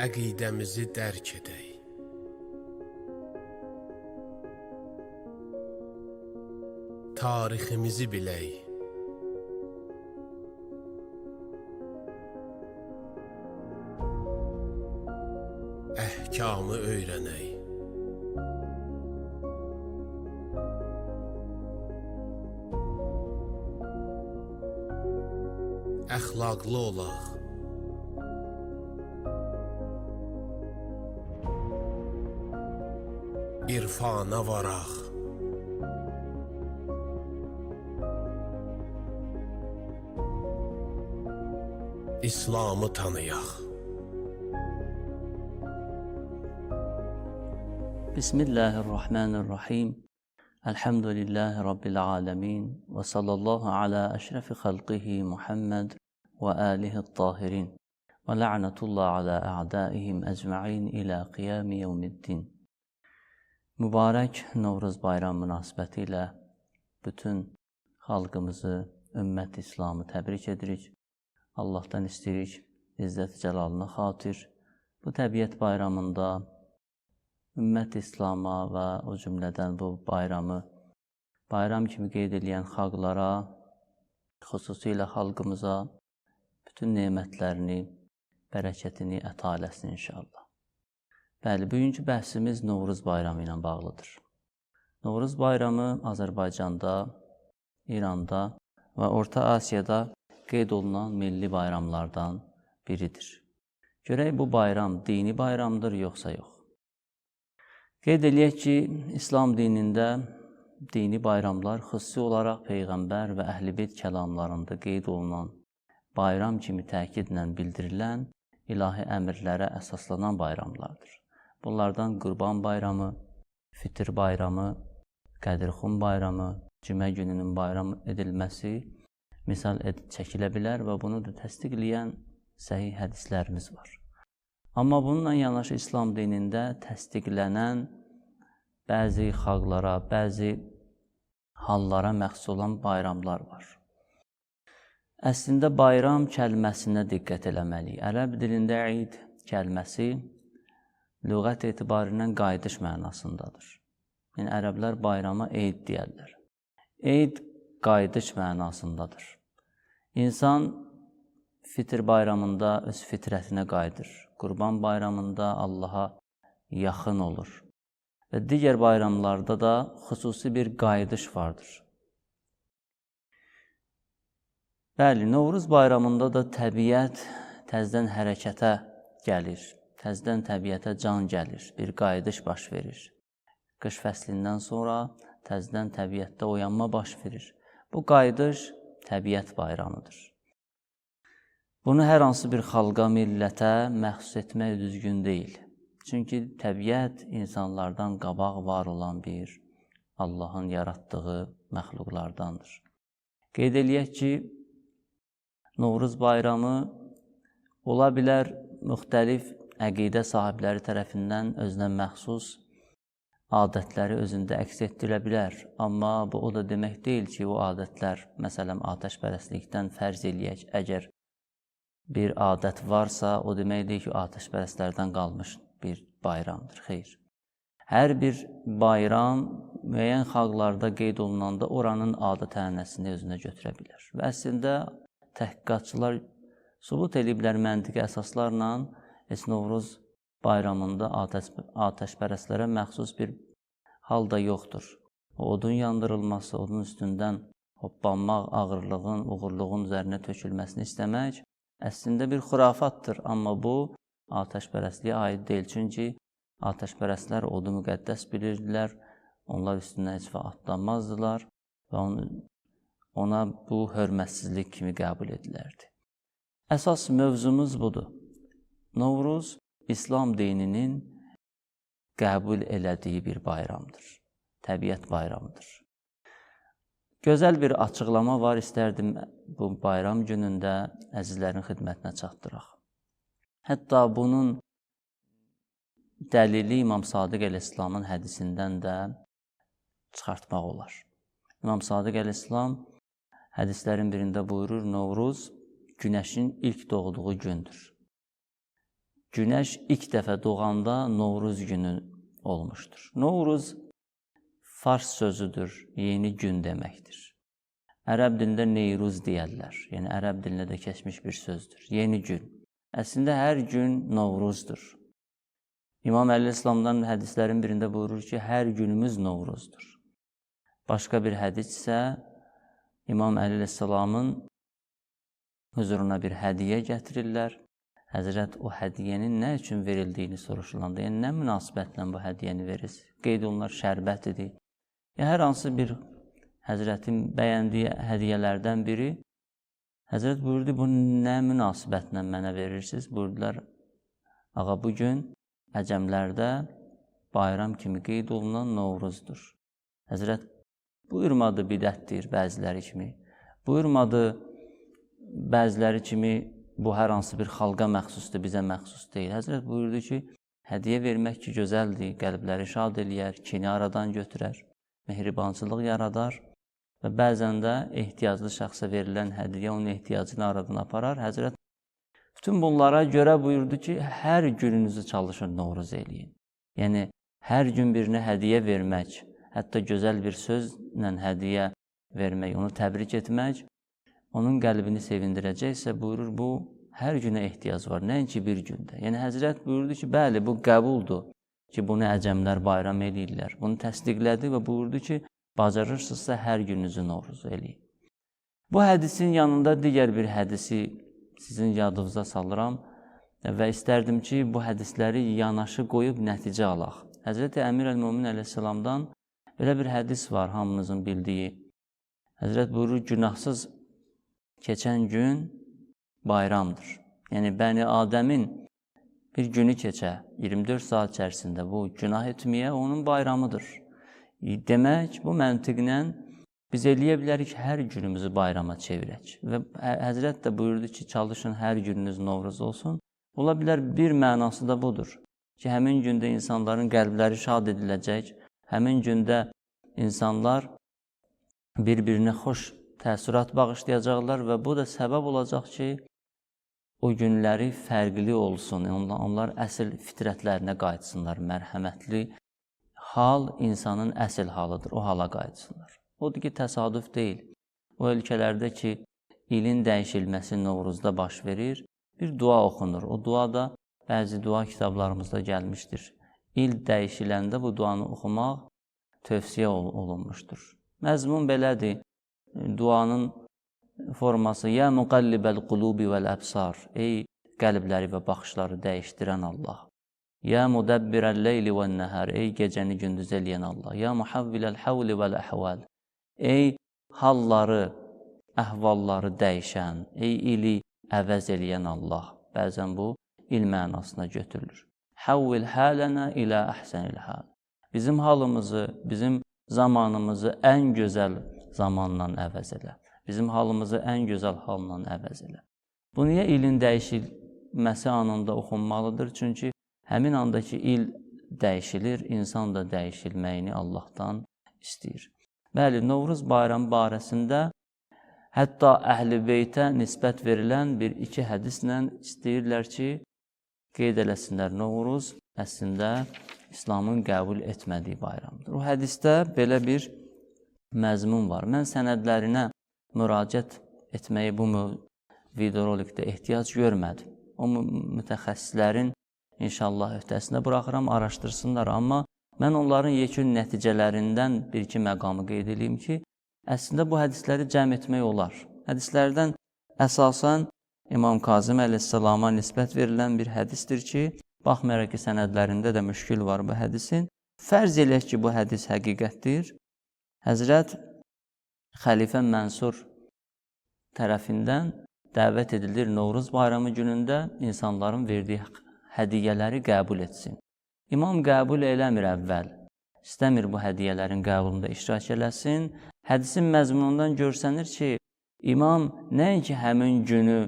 əqidəmizi dərk edək. Tariximizi bilək. Əhkamı öyrənək. Əxlaqlı olaq. İrfana varaq. İslamı tanıyaq. Bismillahirrahmanirrahim. Elhamdülillahi Rabbil alemin. Ve sallallahu ala eşrefi halqihi Muhammed ve alihi tahirin. Ve la'netullah ala a'daihim ecma'in ila qiyami yevmiddin. Mübarək Novruz bayramı münasibəti ilə bütün xalqımızı, ümmət İslamı təbrik edirik. Allahdan istəyirik İzzət Cəlalına xatir bu təbiət bayramında ümmət İslama və o cümlədən bu bayramı bayram kimi qeyd edən xalqlara, xüsusilə xalqımıza bütün nemətlərini, bərəkətini əta eləsin inşallah. Bəli, bugünkü bəhsimiz Novruz bayramı ilə bağlıdır. Novruz bayramı Azərbaycanda, İranda və Orta Asiyada qeyd olunan milli bayramlardan biridir. Görək bu bayram dini bayramdır yoxsa yox? Qeyd eləyək ki, İslam dinində dini bayramlar xüsusi olaraq Peyğəmbər və Əhl-i kəlamlarında qeyd olunan bayram kimi təkidlə bildirilən ilahi əmrlərə əsaslanan bayramlardır. Bunlardan Qurban bayramı, Fitr bayramı, Qədirxun bayramı, Cümə gününün bayram edilməsi misal ed çəkilə bilər və bunu da təsdiqləyən səhih hədislərimiz var. Amma bununla yanaşı İslam dinində təsdiqlənən bəzi xalqlara, bəzi hallara məxsus olan bayramlar var. Əslində bayram kəlməsinə diqqət eləməliyik. Ərəb dilində eid kəlməsi lüğət etibarilə qayıdış mənasındadır. Yəni ərəblər bayrama eid deyirlər. Eid qayıdış mənasındadır. İnsan Fitr bayramında öz fitrətinə qayıdır. Qurban bayramında Allaha yaxın olur. Və digər bayramlarda da xüsusi bir qayıdış vardır. Bəli, Novruz bayramında da təbiət təzdən hərəkətə gəlir. Təzdən təbiətə can gəlir, bir qayıdış baş verir. Qış fəslindən sonra təzdən təbiətdə oyanma baş verir. Bu qayıdış təbiət bayramıdır. Bunu hər hansı bir xalqa, millətə məxsus etmək düzgün deyil. Çünki təbiət insanlardan qabaq var olan bir Allahın yaratdığı məxluqlardandır. Qeyd eləyək ki, Novruz bayramı ola bilər müxtəlif əqidə sahibləri tərəfindən özünə məxsus adətləri özündə əks etdirə bilər. Amma bu o da demək deyil ki, o adətlər, məsələn, atəşpərəstlikdən fərz eləyək, əgər bir adət varsa, o deməkdir ki, atəşpərəstlərdən qalmış bir bayramdır. Xeyr. Hər bir bayram müəyyən xalqlarda qeyd olunanda oranın adət-ənənəsini özünə götürə bilər. Və əslində təhqiqatçılar sübut ediblər məntiqi əsaslarla heç Novruz bayramında atəş, atəşpərəstlərə məxsus bir hal da yoxdur. O odun yandırılması, odun üstündən hoppanmaq, ağırlığın, uğurluğun üzərinə tökülməsini istəmək əslində bir xurafatdır, amma bu atəşpərəstliyə aid deyil. Çünki atəşpərəstlər odu müqəddəs bilirdilər, onlar üstündən heç vaxt atlanmazdılar və ona bu hörmətsizlik kimi qəbul edilərdi. Əsas mövzumuz budur. Novruz İslam dininin qəbul elədiyi bir bayramdır. Təbiət bayramıdır. Gözəl bir açıqlama var, istərdim bu bayram günündə əzizlərin xidmətinə çatdıraq. Hətta bunun dəlili İmam Sadiq əl-İslamın hədisindən də çıxartmaq olar. İmam Sadiq əl-İslam hədislərin birində buyurur, Novruz günəşin ilk doğduğu gündür. Günəş ilk dəfə doğanda Novruz günü olmuşdur. Novruz fars sözüdür, yeni gün deməkdir. Ərəb dilində Neyruz deyərlər. Yəni ərəb dilində də keçmiş bir sözdür. Yeni gün. Əslində hər gün Novruzdur. İmam Əli İslamdan hədislərin birində buyurur ki, hər günümüz Novruzdur. Başqa bir hədis isə İmam Əli İslamın huzuruna bir hədiyyə gətirirlər. Həzrət o hədiyyənin nə üçün verildiyini soruşulanda, yəni nə münasibətlə bu hədiyyəni verir? Qeyd olunan şərbət idi. Ya hər hansı bir Həzrətin bəyəndiyi hədiyyələrdən biri Həzrət buyurdu, bu nə münasibətlə mənə verirsiniz? Buyurdular, ağa bu gün əcəmlərdə bayram kimi qeyd olunan Novruzdur. Həzrət buyurmadı bidətdir bəziləri kimi. Buyurmadı bəziləri kimi bu hər hansı bir xalqa məxsusdur, bizə məxsus deyil. Həzrət buyurdu ki, hədiyyə vermək ki, gözəldir, qəlbləri şad eləyər, kini aradan götürər, mehribançılıq yaradar və bəzən də ehtiyaclı şəxsə verilən hədiyyə onun ehtiyacını aradan aparar. Həzrət bütün bunlara görə buyurdu ki, hər gününüzü çalışın Novruz eləyin. Yəni hər gün birinə hədiyyə vermək, hətta gözəl bir sözlə hədiyyə vermək, onu təbrik etmək onun qəlbini sevindirəcəksə buyurur bu hər günə ehtiyac var, nəinki bir gündə. Yəni Həzrət buyurdu ki, bəli, bu qəbuldur ki, bunu əcəmlər bayram eləyirlər. Bunu təsdiqlədi və buyurdu ki, bacarırsınızsa hər gününüzü Novruz eləyin. Bu hədisin yanında digər bir hədisi sizin yadınıza salıram və istərdim ki, bu hədisləri yanaşı qoyub nəticə alaq. Həzrəti Əmir əl-Mömin əleyhissalamdan belə bir hədis var hamınızın bildiyi. Həzrət buyurur, günahsız keçən gün bayramdır. Yəni Bəni Adəmin bir günü keçə 24 saat içərisində bu günah etməyə onun bayramıdır. Demək, bu məntiqlə biz eləyə bilərik hər günümüzü bayrama çevirək. Və Həzrət də buyurdu ki, çalışın hər gününüz Novruz olsun. Ola bilər bir mənası da budur ki, həmin gündə insanların qəlbləri şad ediləcək, həmin gündə insanlar bir-birinə xoş təəssürat bağışlayacaqlar və bu da səbəb olacaq ki, o günləri fərqli olsun. Onlar, onlar əsl fitrətlərinə qayıtsınlar. Mərhəmətli hal insanın əsl halıdır. O hala qayıtsınlar. Odur ki, təsadüf deyil. O ölkələrdə ki, ilin dəyişilməsi Novruzda baş verir, bir dua oxunur. O dua da bəzi dua kitablarımızda gəlmişdir. İl dəyişiləndə bu duanı oxumaq tövsiyə olunmuşdur. Məzmun belədir duanın forması Ya muqallibəl qulubi vəl əbsar Ey qəlbləri və baxışları dəyişdirən Allah. Ya mudabbirəl leyli vən nəhər Ey gecəni gündüz eləyən Allah. Ya muhavviləl havli vəl əhval Ey halları, əhvalları dəyişən Ey ili əvəz eləyən Allah. Bəzən bu il mənasına götürülür. Havvil hələnə ilə əhsənil hal Bizim halımızı, bizim zamanımızı ən gözəl zamanla əvəz elə. Bizim halımızı ən gözəl halla əvəz elə. Bu niyə ilin dəyişilməsi anında oxunmalıdır? Çünki həmin andakı il dəyişilir, insan da dəyişilməyini Allahdan istəyir. Bəli, Novruz bayramı barəsində hətta Əhl-i Beytə nisbət verilən bir iki hədislə istəyirlər ki, qeyd eləsinlər Novruz əslində İslamın qəbul etmədiyi bayramdır. O hədisdə belə bir məzmun var. Mən sənədlərinə müraciət etməyi bu videorolikdə ehtiyac görmədim. O mütəxəssislərin inşallah öhdəsində buraxıram, araşdırsınlar. Amma mən onların yekun nəticələrindən bir-iki məqamı qeyd edeyim ki, əslində bu hədisləri cəm etmək olar. Hədislərdən əsasən İmam Kazım əleyhissalama nisbət verilən bir hədisdir ki, baxmayaraq ki, sənədlərində də müşkül var bu hədisin. Fərz eləyək ki, bu hədis həqiqətdir. Həzrət xəlifə Mənsur tərəfindən dəvət edilir Novruz bayramı günündə insanların verdiyi hədiyyələri qəbul etsin. İmam qəbul eləmir əvvəl. İstəmir bu hədiyyələrin qəbulunda iştirak eləsin. Hədisin məzmunundan görsənir ki, imam nəinki həmin günü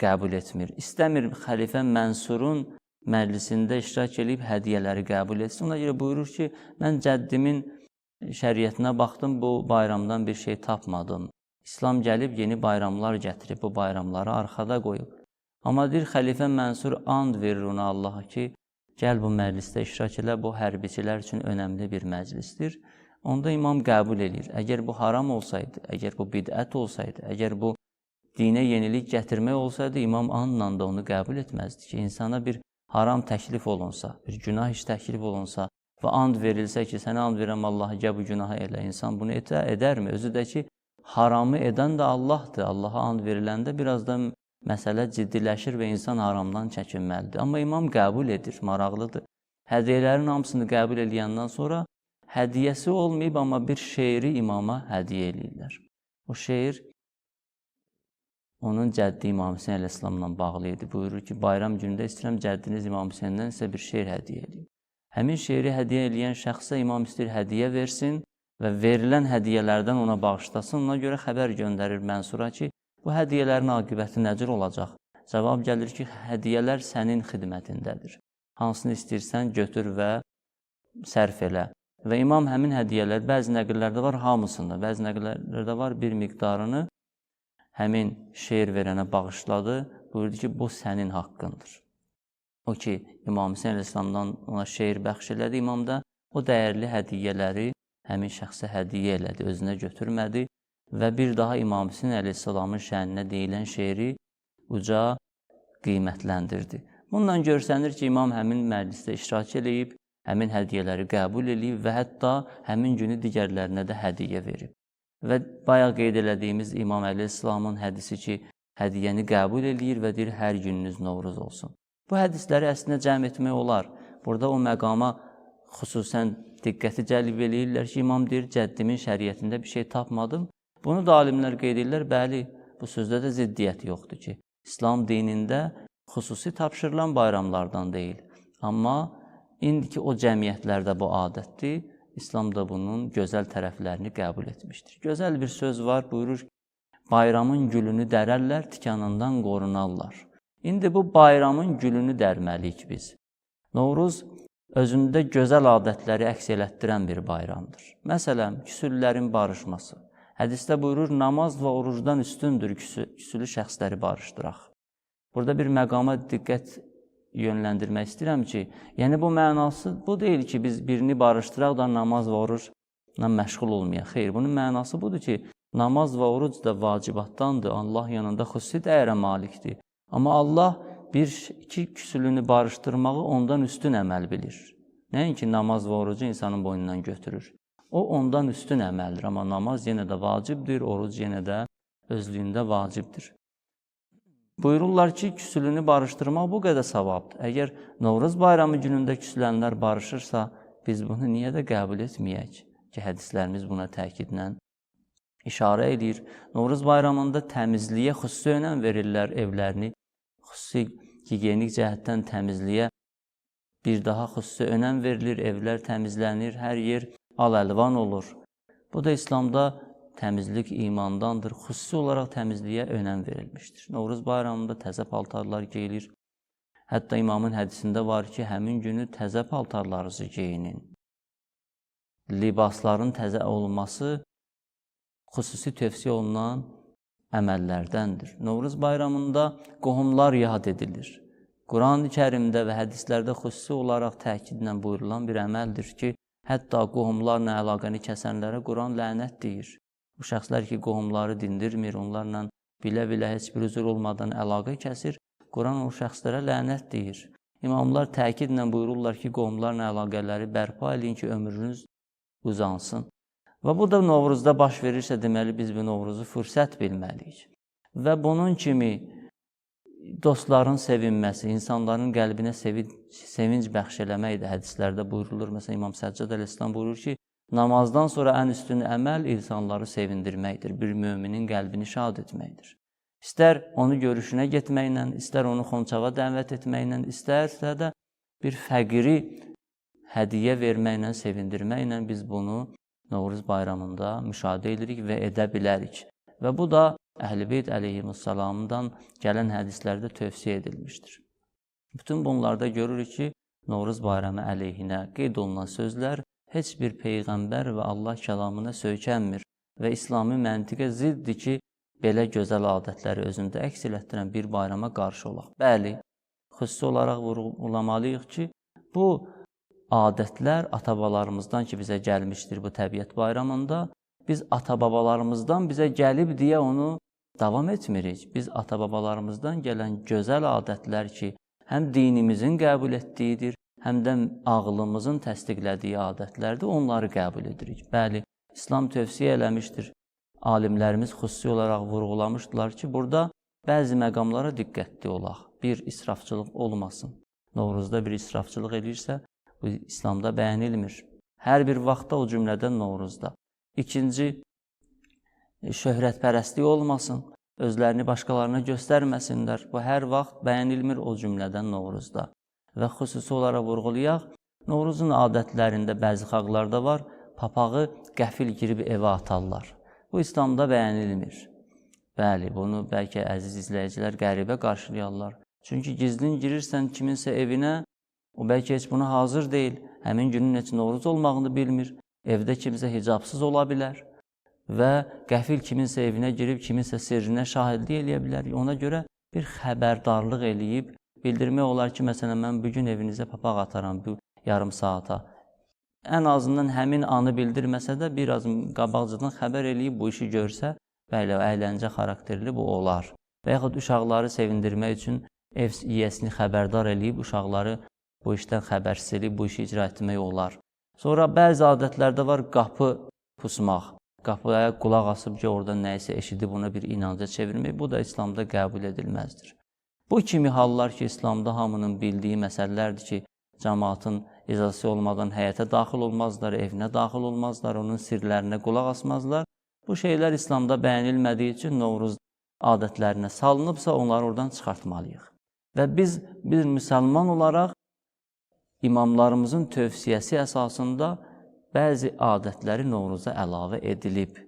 qəbul etmir. İstəmir xəlifə Mənsurun məclisində iştirak edib hədiyyələri qəbul etsin. Ona görə buyurur ki, mən cəddimin şəriətinə baxdım, bu bayramdan bir şey tapmadım. İslam gəlib yeni bayramlar gətirib, bu bayramları arxada qoyub. Amma deyir xəlifə Mənsur and verir ona Allaha ki, gəl bu məclisdə iştirak elə, bu hərbiçilər üçün önəmli bir məclisdir. Onda imam qəbul edir. Əgər bu haram olsaydı, əgər bu bidət olsaydı, əgər bu dinə yenilik gətirmək olsaydı, imam anla da onu qəbul etməzdi ki, insana bir haram təklif olunsa, bir günah iş təklif olunsa və and verilsə ki, sənə and verirəm Allaha, gəl bu günahı elə. İnsan bunu edə, edərmi? Özü də ki, haramı edən də Allahdır. Allaha and veriləndə biraz da məsələ ciddiləşir və insan haramdan çəkinməlidir. Amma imam qəbul edir, maraqlıdır. Hədiyyələrin hamısını qəbul edəndən sonra hədiyyəsi olmayıb, amma bir şeiri imama hədiyyə eləyirlər. O şeir onun cəddi İmam Hüseyn əleyhissalamla bağlı idi. Buyurur ki, bayram günündə istəyirəm cəddiniz İmam Hüseyndən sizə bir şeir hədiyyə edeyim. Həmin şeiri hədiyyə eləyən şəxsə imam istəyir hədiyyə versin və verilən hədiyyələrdən ona bağışlasın. Ona görə xəbər göndərir Mənsura ki, bu hədiyyələrin aqibəti necə olacaq? Cavab gəlir ki, hədiyyələr sənin xidmətindədir. Hansını istəyirsən götür və sərf elə. Və imam həmin hədiyyələr bəzi nəqillərdə var hamısında, bəzi nəqillərdə var bir miqdarını həmin şeir verənə bağışladı. Buyurdu ki, bu sənin haqqındır. O ki, İmam Hüseyn əleyhissalamdan ona şeir bəxş elədi, imam da o dəyərli hədiyyələri həmin şəxsə hədiyyə elədi, özünə götürmədi və bir daha İmam Hüseyn əleyhissalamın şəninə deyilən şeiri uca qiymətləndirdi. Bundan görsənir ki, imam həmin məclisdə iştirak eləyib, həmin hədiyyələri qəbul eləyib və hətta həmin günü digərlərinə də hədiyyə verib. Və bayaq qeyd elədiyimiz İmam Əleyhisselamın hədisi ki, hədiyyəni qəbul eləyir və deyir hər gününüz Novruz olsun. Bu hədisləri əslində cəm etmək olar. Burada o məqama xüsusən diqqəti cəlb eləyirlər ki, imam deyir, cəddimin şəriətində bir şey tapmadım. Bunu da alimlər qeyd edirlər, bəli, bu sözdə də ziddiyyət yoxdur ki, İslam dinində xüsusi tapşırılan bayramlardan deyil. Amma indiki o cəmiyyətlərdə bu adətdir. İslam da bunun gözəl tərəflərini qəbul etmişdir. Gözəl bir söz var, buyurur: Bayramın gülünü dərərlər, tikanından qorunarlar. İndi bu bayramın gülünü dərməliyik biz. Novruz özündə gözəl adətləri əks elətdirən bir bayramdır. Məsələn, küsüllərin barışması. Hədisdə buyurur, namaz və orucdan üstündür küsülü şəxsləri barışdıraq. Burada bir məqama diqqət yönləndirmək istəyirəm ki, yəni bu mənası bu deyil ki, biz birini barışdıraq da namaz və orucla məşğul olmayaq. Xeyr, bunun mənası budur ki, namaz və oruc da vacibatdandır. Allah yanında xüsusi dəyərə malikdir. Amma Allah bir iki küsülünü barışdırmağı ondan üstün əməl bilir. Nəinki namaz və orucu insanın boynundan götürür. O ondan üstün əməldir, amma namaz yenə də vacibdir, oruc yenə də özlüyündə vacibdir. Buyururlar ki, küsülünü barışdırmaq bu qədər savabdır. Əgər Novruz bayramı günündə küsülənlər barışırsa, biz bunu niyə də qəbul etməyək ki, hədislərimiz buna təkidlə işarə edir. Novruz bayramında təmizliyə xüsusi önəm verirlər evlərini. Xüsusi gigiyenik cəhətdən təmizliyə bir daha xüsusi önəm verilir, evlər təmizlənir, hər yer al-əlvan olur. Bu da İslamda təmizlik imandandır. Xüsusi olaraq təmizliyə önəm verilmişdir. Novruz bayramında təzə paltarlar geyilir. Hətta imamın hədisində var ki, həmin günü təzə paltarlarınızı geyinin. Libasların təzə olması xüsusi tövsiyə olunan əməllərdəndir. Novruz bayramında qohumlar yad edilir. Quran-ı Kərimdə və hədislərdə xüsusi olaraq təkidlə buyurulan bir əməldir ki, hətta qohumlarla əlaqəni kəsənlərə Quran lənət deyir. Bu şəxslər ki, qohumları dindirmir, onlarla bilə-bilə heç bir üzr olmadan əlaqə kəsir, Quran o şəxslərə lənət deyir. İmamlar təkidlə buyururlar ki, qohumlarla əlaqələri bərpa edin ki, ömrünüz uzansın. Və bu da Novruzda baş verirsə, deməli biz bu Novruzu fürsət bilməliyik. Və bunun kimi dostların sevinməsi, insanların qəlbinə sevinc, sevinc bəxş eləmək də hədislərdə buyurulur. Məsələn, İmam Səccad əleyhissalam buyurur ki, Namazdan sonra ən üstün əməl insanları sevindirməkdir, bir möminin qəlbini şad etməkdir. İstər onu görüşünə getməklə, istər onu xonçava dəvət etməklə, istərsə də bir fəqiri hədiyyə verməklə, sevindirməklə biz bunu Novruz bayramında müşahidə edirik və edə bilərik. Və bu da Əhl-i əleyhissalamdan gələn hədislərdə tövsiyə edilmişdir. Bütün bunlarda görürük ki, Novruz bayramı əleyhinə qeyd olunan sözlər heç bir peyğəmbər və Allah kəlamına söykənmir və İslami məntiqə ziddir ki, belə gözəl adətləri özündə əks elətdirən bir bayrama qarşı olaq. Bəli, xüsusi olaraq vurğulamalıyıq ki, bu adətlər ata-babalarımızdan ki, bizə gəlmişdir bu təbiət bayramında. Biz ata-babalarımızdan bizə gəlib deyə onu davam etmirik. Biz ata-babalarımızdan gələn gözəl adətlər ki, həm dinimizin qəbul etdiyidir, həm də ağlımızın təsdiqlədiyi adətlərdir, onları qəbul edirik. Bəli, İslam tövsiyə eləmişdir. Alimlərimiz xüsusi olaraq vurğulamışdılar ki, burada bəzi məqamlara diqqətli olaq. Bir israfçılıq olmasın. Novruzda bir israfçılıq eləyirsə, bu İslamda bəyənilmir. Hər bir vaxtda o cümlədən Novruzda. İkinci, şöhrətpərəstlik olmasın. Özlərini başqalarına göstərməsinlər. Bu hər vaxt bəyənilmir o cümlədən Novruzda. Və xüsusi olaraq vurğulayaq, Novruzun adətlərində bəzi xalqlarda var, papağı qəfil girib evə atarlar. Bu İslamda bəyənilmir. Bəli, bunu bəlkə əziz izləyicilər qəribə qarşılayarlar. Çünki gizlin girirsən kiminsə evinə, o bəlkə heç buna hazır deyil. Həmin günün heç Novruz olmağını bilmir. Evdə kimsə hicabsız ola bilər və qəfil kiminsə evinə girib kiminsə sirrinə şahidlik eləyə bilər. Ona görə bir xəbərdarlıq eləyib bildirmək olar ki, məsələn mən bu gün evinizə papaq ataram bu yarım saata. Ən azından həmin anı bildirməsə də biraz qabaqcadan xəbər eləyib bu işi görsə, bəli, əyləncə xarakterli bu olar. Və yaxud uşaqları sevindirmək üçün ev yiyəsini xəbərdar eləyib uşaqları bu işdən xəbərsiz eləyib bu işi icra etmək olar. Sonra bəzi adətlərdə var qapı pusmaq. Qapıya qulaq asıb ki, oradan nəyisə eşidib ona bir inanca çevirmək, bu da İslamda qəbul edilməzdir. Bu kimi hallar ki, İslamda hamının bildiyi məsələlərdir ki, cəmaatın icazəsi olmadan həyətə daxil olmazlar, evinə daxil olmazlar, onun sirlərinə qulaq asmazlar. Bu şeylər İslamda bəyənilmədiyi üçün Novruz adətlərinə salınıbsa, onları oradan çıxartmalıyıq. Və biz bir müsəlman olaraq imamlarımızın tövsiyəsi əsasında bəzi adətləri Novruza əlavə edilib.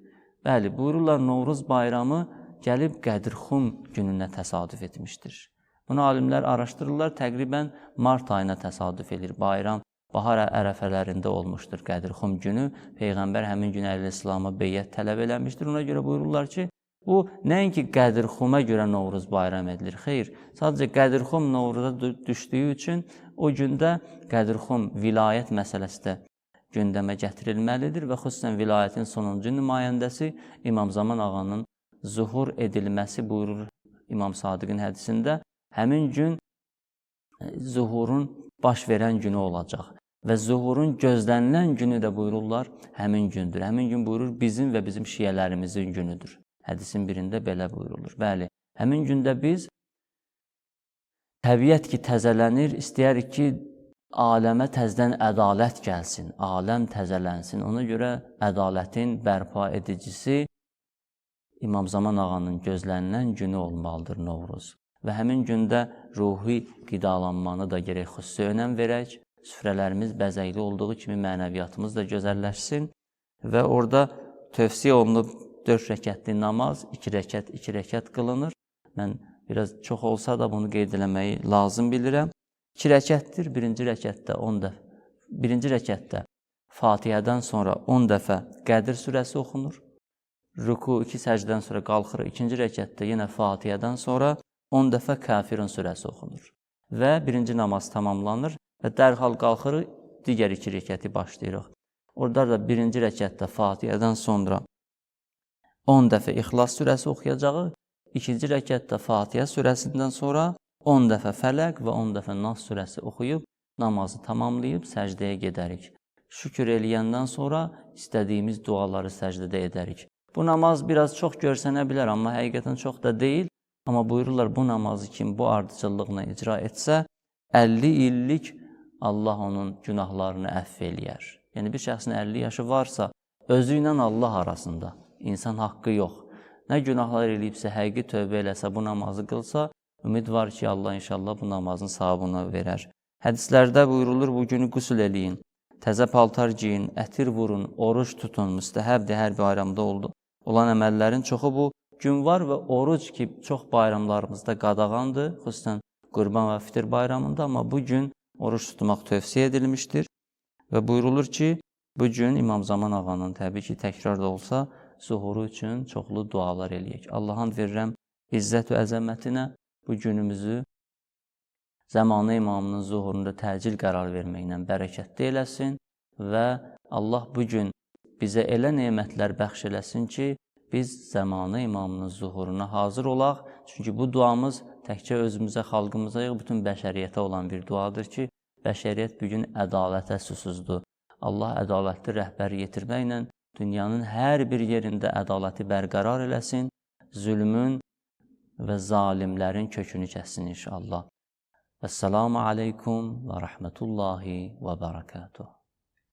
Bəli, buyururlar Novruz bayramı gəlib Qədirxum gününə təsadüf etmişdir. Bunu alimlər araşdırırlar, təqribən mart ayına təsadüf edir. Bayram bahar ərəfələrində olmuşdur Qədirxum günü. Peyğəmbər həmin gün Əleyhisselama beyyət tələb eləmişdir. Ona görə buyururlar ki, bu nəinki Qədirxuma görə Novruz bayram edilir. Xeyr, sadəcə Qədirxum Novruza düşdüyü üçün o gündə Qədirxum vilayət məsələsi də gündəmə gətirilməlidir və xüsusən vilayətin sonuncu nümayəndəsi İmam Zaman ağanın zuhur edilməsi buyurur İmam Sadiqin hədisində. Həmin gün zuhurun baş verən günü olacaq və zuhurun gözlənilən günü də buyururlar həmin gündür. Həmin gün buyurur bizim və bizim şiyələrimizin günüdür. Hədisin birində belə buyurulur. Bəli, həmin gündə biz təbiət ki təzələnir, istəyərik ki aləmə təzədən ədalət gəlsin, aləm təzələnsin. Ona görə ədalətin bərpa edicisi İmam Zaman ağanın gözlənilən günü olmalıdır Novruz. Və həmin gündə ruhi qidalanmanı da gərək xüsusi önəm verək. Süfrələrimiz bəzəkli olduğu kimi mənəviyyatımız da gözəlləşsin və orada tövsiyə olunub 4 rəkətli namaz, 2 rəkət, 2 rəkət qılınır. Mən biraz çox olsa da bunu qeyd eləməyi lazım bilirəm. 2 rəkətdir. Birinci rəkətdə 10 dəfə. Birinci rəkətdə Fatihədən sonra 10 dəfə Qədir surəsi oxunur. Ruku 2 səcdən sonra qalxır. İkinci rəkətdə yenə Fatihədən sonra 10 dəfə Kafirun surəsi oxunur. Və birinci namaz tamamlanır və dərhal qalxırıq, digər iki rəkəti başlayırıq. Orada da birinci rəkətdə Fatihədən sonra 10 dəfə İxlas surəsi oxuyacağıq. İkinci rəkətdə Fatihə surəsindən sonra 10 dəfə Fələq və 10 dəfə Nas surəsi oxuyub namazı tamamlayıb səcdəyə gedərik. Şükür eləyəndən sonra istədiyimiz duaları səcdədə edərik. Bu namaz biraz çox görsənə bilər, amma həqiqətən çox da deyil. Amma buyururlar bu namazı kim bu ardıcıllıqla icra etsə, 50 illik Allah onun günahlarını əfv eləyər. Yəni bir şəxsin 50 yaşı varsa, özü ilə Allah arasında insan haqqı yox. Nə günahlar eləyibsə, həqiqi tövbə eləsə, bu namazı qılsa, Ümid var ki, Allah inşallah bu namazın savabını verər. Hədislərdə buyurulur, bu günü qüsül eləyin, təzə paltar giyin, ətir vurun, oruç tutun, müstəhəbdir hər bayramda oldu. Olan əməllərin çoxu bu gün var və oruc ki, çox bayramlarımızda qadağandır, xüsusən Qurban və Fitir bayramında, amma bu gün oruç tutmaq tövsiyə edilmişdir və buyurulur ki, bu gün İmam Zaman ağanın təbii ki, təkrar da olsa, zuhuru üçün çoxlu dualar eləyək. Allahın verirəm izzət və əzəmətinə bu günümüzü zamanı imamının zuhurunda təcil qərar verməklə bərəkətli eləsin və Allah bu gün bizə elə nemətlər bəxş eləsin ki, biz zamanı imamının zuhuruna hazır olaq. Çünki bu duamız təkcə özümüzə, xalqımıza yox, bütün bəşəriyyətə olan bir duadır ki, bəşəriyyət bu gün ədalətə susuzdur. Allah ədalətli rəhbər yetirməklə dünyanın hər bir yerində ədaləti bərqərar eləsin, zülmün və zalimlərin kökünü kəssin inşallah. Əssalamu aleykum və rəhmətullahi və bərəkatuhu.